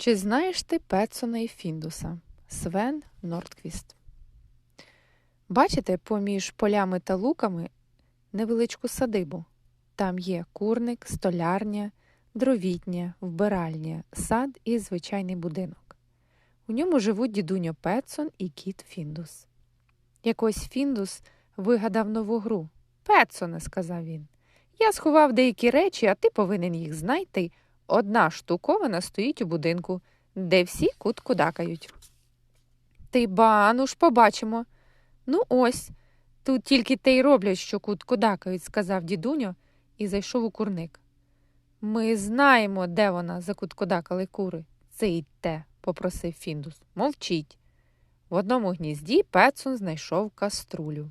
Чи знаєш ти Петсона і Фіндуса? Свен Нордквіст. Бачите, поміж полями та луками невеличку садибу. Там є курник, столярня, дровітня, вбиральня, сад і звичайний будинок. У ньому живуть дідуньо Петсон і кіт Фіндус. Якось Фіндус вигадав нову гру. Петсоне, сказав він. Я сховав деякі речі, а ти повинен їх знайти. Одна штуковина стоїть у будинку, де всі куткудакають. Ти ба, ну ж побачимо. Ну ось, тут тільки те й роблять, що куткудакають, сказав дідуньо і зайшов у курник. Ми знаємо, де вона, закуткудакали кури. Це й те, попросив Фіндус. Мовчіть. В одному гнізді Петсон знайшов каструлю.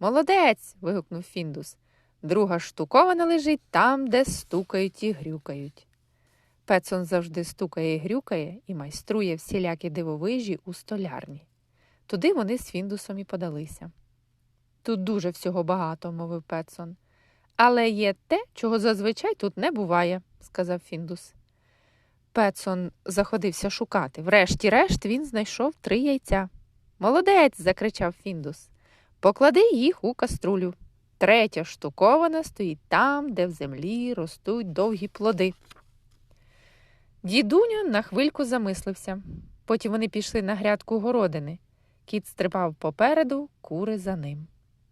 Молодець. вигукнув Фіндус. Друга штуковина лежить там, де стукають і грюкають. Петсон завжди стукає і грюкає і майструє всілякі дивовижі у столярні. Туди вони з Фіндусом і подалися. Тут дуже всього багато, мовив Петсон. Але є те, чого зазвичай тут не буває, сказав Фіндус. Петсон заходився шукати. Врешті-решт він знайшов три яйця. Молодець. закричав Фіндус. Поклади їх у каструлю. Третя штукована стоїть там, де в землі ростуть довгі плоди. Дідуню на хвильку замислився. Потім вони пішли на грядку городини. Кіт стрибав попереду, кури за ним.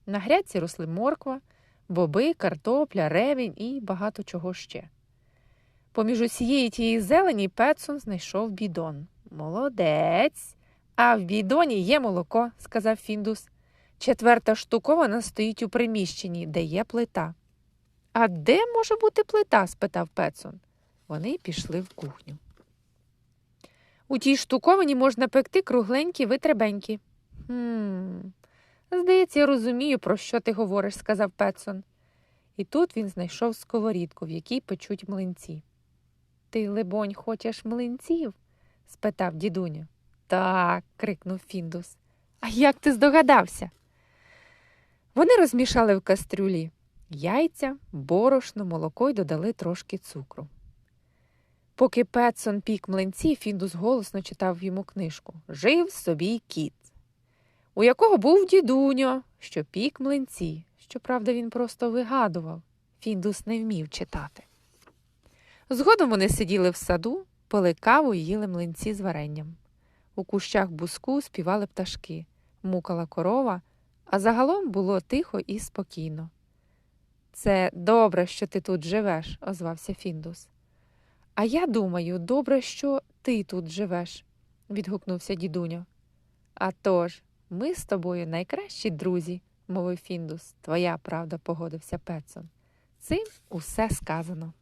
На грядці росли морква, боби, картопля, ревінь і багато чого ще. Поміж усієї тієї зелені Петсон знайшов бідон. Молодець. А в бідоні є молоко, сказав Фіндус. Четверта штукована стоїть у приміщенні, де є плита. А де може бути плита? спитав Петсон. Вони пішли в кухню. У тій штуковані можна пекти кругленькі витребенькі. «Хм, Здається, я розумію, про що ти говориш, сказав Петсон. І тут він знайшов сковорідку, в якій печуть млинці. Ти, либонь, хочеш млинців? спитав дідуня. Так, крикнув Фіндус. А як ти здогадався? Вони розмішали в кастрюлі яйця, борошно, молоко й додали трошки цукру. Поки Петсон пік млинці, Фіндус голосно читав йому книжку Жив собі кіт, у якого був дідуньо, що пік млинці. Щоправда, він просто вигадував. Фіндус не вмів читати. Згодом вони сиділи в саду, пили каву і їли млинці з варенням. У кущах буску співали пташки, мукала корова, а загалом було тихо і спокійно. Це добре, що ти тут живеш, озвався Фіндус. А я думаю, добре, що ти тут живеш, відгукнувся дідуня. «А тож, ми з тобою найкращі друзі, мовив Фіндус. Твоя правда, погодився Петсон. Цим усе сказано.